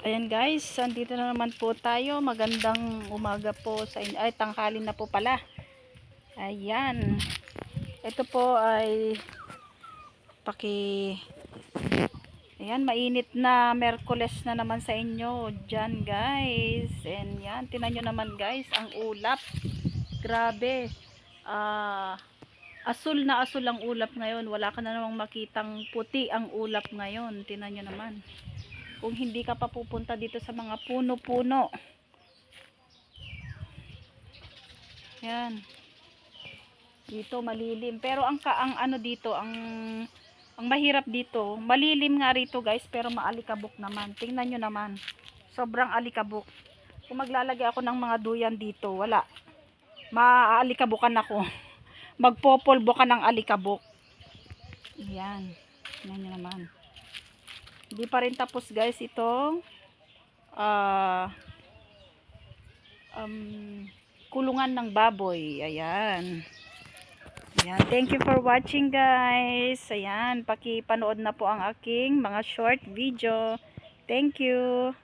Ayan guys, andito na naman po tayo. Magandang umaga po sa inyo. Ay, tanghali na po pala. Ayan. Ito po ay paki Ayan, mainit na Merkules na naman sa inyo. Diyan guys. And yan, tinan nyo naman guys, ang ulap. Grabe. Ah... asul na asul ang ulap ngayon. Wala ka na namang makitang puti ang ulap ngayon. Tinan nyo naman kung hindi ka pa pupunta dito sa mga puno-puno. Yan. Dito malilim. Pero ang ang ano dito, ang ang mahirap dito, malilim nga rito guys, pero maalikabok naman. Tingnan nyo naman. Sobrang alikabok. Kung maglalagay ako ng mga duyan dito, wala. Maaalikabukan ako. Magpopolbo ka ng alikabok. Yan. Tingnan nyo naman. Hindi pa rin tapos guys itong ah um, kulungan ng baboy. Ayan. Ayan. Thank you for watching guys. Ayan. Pakipanood na po ang aking mga short video. Thank you.